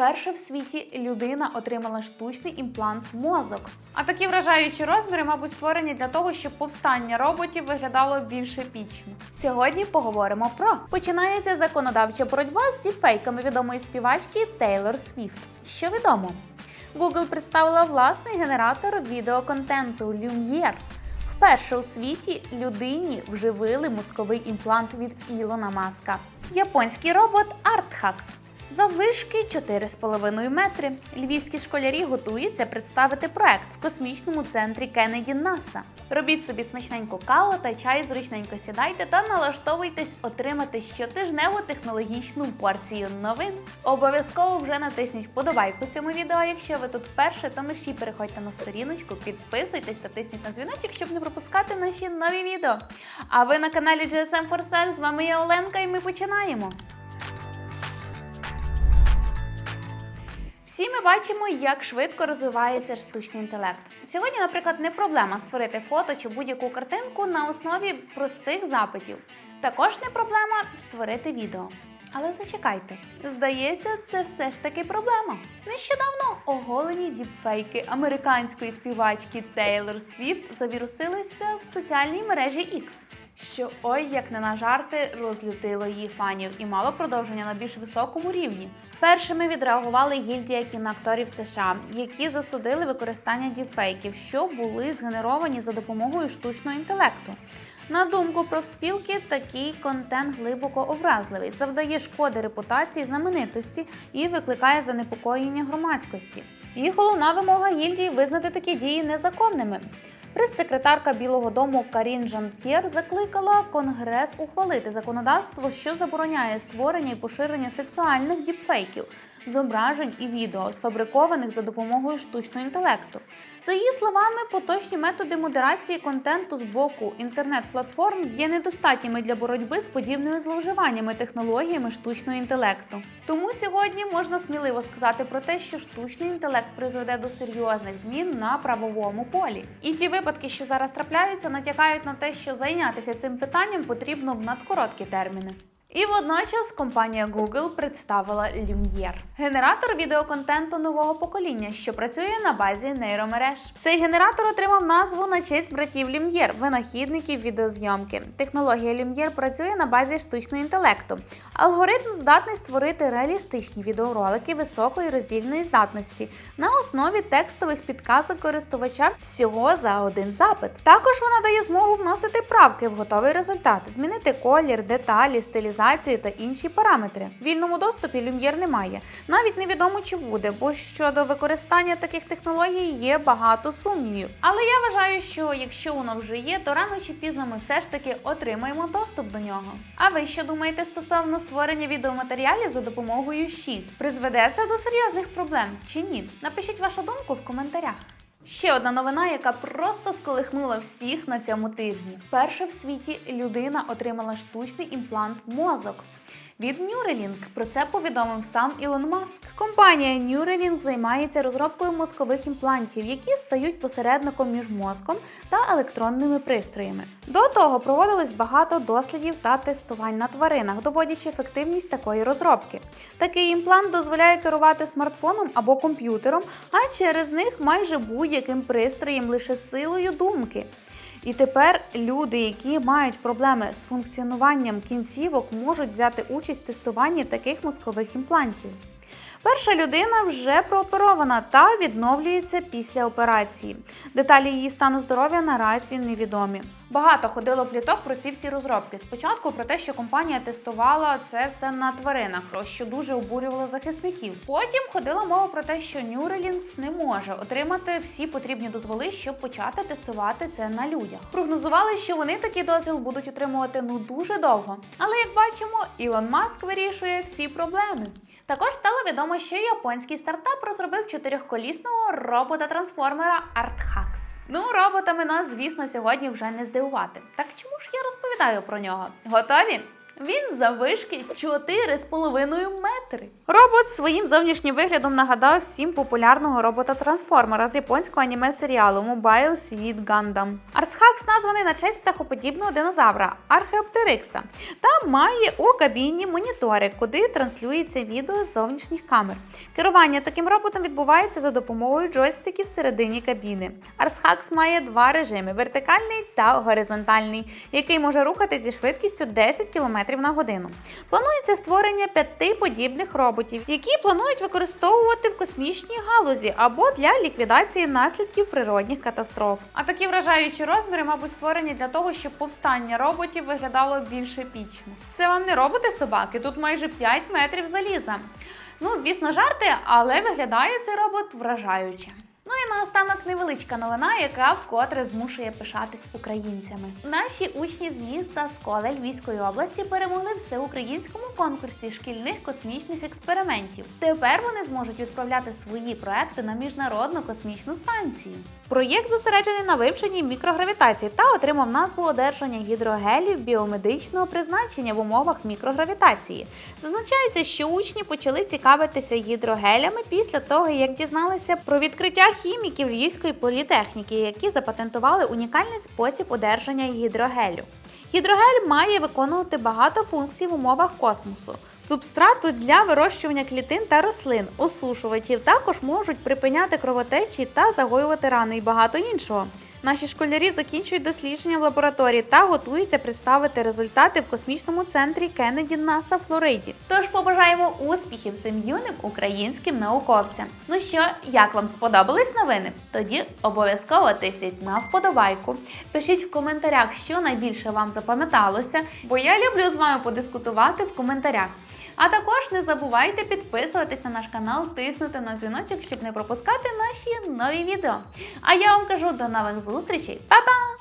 Вперше в світі людина отримала штучний імплант мозок. А такі вражаючі розміри, мабуть, створені для того, щоб повстання роботів виглядало більш епічно. Сьогодні поговоримо про починається законодавча боротьба з діпфейками відомої співачки Тейлор Свіфт. Що відомо? Google представила власний генератор відеоконтенту Lumiere. Вперше у світі людині вживили мозковий імплант від Ілона Маска. Японський робот ArtHax заввишки 4,5 метри. Львівські школярі готуються представити проект в космічному центрі Кеннеді НАСА. Робіть собі смачненьку каву та чай, зручненько сідайте та налаштовуйтесь отримати щотижневу технологічну порцію новин. Обов'язково вже натисніть вподобайку цьому відео. Якщо ви тут вперше, то мерщій переходьте на сторіночку, підписуйтесь та тисніть на дзвіночок, щоб не пропускати наші нові відео. А ви на каналі GSM Forsage, з вами я Оленка, і ми починаємо. Всі ми бачимо, як швидко розвивається штучний інтелект. Сьогодні, наприклад, не проблема створити фото чи будь-яку картинку на основі простих запитів. Також не проблема створити відео. Але зачекайте, здається, це все ж таки проблема. Нещодавно оголені діпфейки американської співачки Тейлор Свіфт завірусилися в соціальній мережі X що ой як не на жарти розлютило її фанів і мало продовження на більш високому рівні. Першими відреагували гільдія кіноакторів США, які засудили використання діпфейків, що були згенеровані за допомогою штучного інтелекту. На думку профспілки, такий контент глибоко образливий, завдає шкоди репутації знаменитості і викликає занепокоєння громадськості. І головна вимога гільдії визнати такі дії незаконними. Прес-секретарка Білого Дому Карін Жан-П'єр закликала Конгрес ухвалити законодавство, що забороняє створення і поширення сексуальних діпфейків, зображень і відео, сфабрикованих за допомогою штучного інтелекту. За її словами, поточні методи модерації контенту з боку інтернет-платформ є недостатніми для боротьби з подібними зловживаннями технологіями штучного інтелекту. Тому сьогодні можна сміливо сказати про те, що штучний інтелект призведе до серйозних змін на правовому полі. І ті випадки, що зараз трапляються, натякають на те, що зайнятися цим питанням потрібно в надкороткі терміни. І водночас компанія Google представила Lumiere – генератор відеоконтенту нового покоління, що працює на базі нейромереж. Цей генератор отримав назву на честь братів Lumiere – винахідників відеозйомки. Технологія Lumiere працює на базі штучного інтелекту. Алгоритм здатний створити реалістичні відеоролики високої роздільної здатності на основі текстових підказок користувача всього за один запит. Також вона дає змогу вносити правки в готовий результат, змінити колір, деталі, стилізацію та інші параметри. В вільному доступі Lumiere немає. Навіть невідомо чи буде, бо щодо використання таких технологій є багато сумнівів. Але я вважаю, що якщо воно вже є, то рано чи пізно ми все ж таки отримаємо доступ до нього. А ви що думаєте стосовно створення відеоматеріалів за допомогою щит? Призведе це до серйозних проблем чи ні? Напишіть вашу думку в коментарях. Ще одна новина, яка просто сколихнула всіх на цьому тижні. Перша в світі людина отримала штучний імплант в мозок. Від Neuralink про це повідомив сам Ілон Маск. Компанія Neuralink займається розробкою мозкових імплантів, які стають посередником між мозком та електронними пристроями. До того проводилось багато дослідів та тестувань на тваринах, доводячи ефективність такої розробки. Такий імплант дозволяє керувати смартфоном або комп'ютером, а через них майже будь-яким пристроєм лише силою думки. І тепер люди, які мають проблеми з функціонуванням кінцівок, можуть взяти участь в тестуванні таких мозкових імплантів. Перша людина вже прооперована та відновлюється після операції. Деталі її стану здоров'я наразі невідомі. Багато ходило пліток про ці всі розробки. Спочатку про те, що компанія тестувала це все на тваринах, про що дуже обурювало захисників. Потім ходила мова про те, що Neuralink не може отримати всі потрібні дозволи, щоб почати тестувати це на людях. Прогнозували, що вони такий дозвіл будуть отримувати ну дуже довго. Але як бачимо, Ілон Маск вирішує всі проблеми. Також стало відомо, що японський стартап розробив чотирьохколісного робота-трансформера ArtHax. Ну, роботами нас, звісно, сьогодні вже не здивувати. Так чому ж я розповідаю про нього? Готові? Він завишки 4,5 метри. Робот своїм зовнішнім виглядом нагадав всім популярного робота-трансформера з японського аніме серіалу Mobile Suit Gundam. Арсхакс названий на честь птахоподібного динозавра Археоптерикса та має у кабіні монітори, куди транслюється відео з зовнішніх камер. Керування таким роботом відбувається за допомогою джойстиків всередині кабіни. Арсхакс має два режими: вертикальний та горизонтальний, який може рухатись зі швидкістю 10 км на годину. Планується створення п'яти подібних роботів, які планують використовувати в космічній галузі або для ліквідації наслідків природних катастроф. А такі вражаючі розміри, мабуть, створені для того, щоб повстання роботів виглядало більш епічно. Це вам не роботи собаки, тут майже 5 метрів заліза. Ну, звісно, жарти, але виглядає цей робот вражаюче. Ну і наостанок невеличка новина, яка вкотре змушує пишатись українцями. Наші учні з міста Сколе Львівської області перемогли в всеукраїнському конкурсі шкільних космічних експериментів. Тепер вони зможуть відправляти свої проекти на міжнародну космічну станцію. Проєкт зосереджений на вивченні мікрогравітації та отримав назву одержання гідрогелів біомедичного призначення в умовах мікрогравітації. Зазначається, що учні почали цікавитися гідрогелями після того, як дізналися про відкриття хіміків Львівської політехніки, які запатентували унікальний спосіб одержання гідрогелю. Гідрогель має виконувати багато функцій в умовах космосу. Субстрату для вирощування клітин та рослин, осушувачів також можуть припиняти кровотечі та загоювати рани і багато іншого. Наші школярі закінчують дослідження в лабораторії та готуються представити результати в космічному центрі Кеннеді НАСА в Флориді. Тож побажаємо успіхів цим юним українським науковцям. Ну що, як вам сподобались новини? Тоді обов'язково тисніть на вподобайку. Пишіть в коментарях, що найбільше вам запам'яталося, бо я люблю з вами подискутувати в коментарях. А також не забувайте підписуватись на наш канал, тиснути на дзвіночок, щоб не пропускати наші нові відео. А я вам кажу до нових зустрічей. Па-па!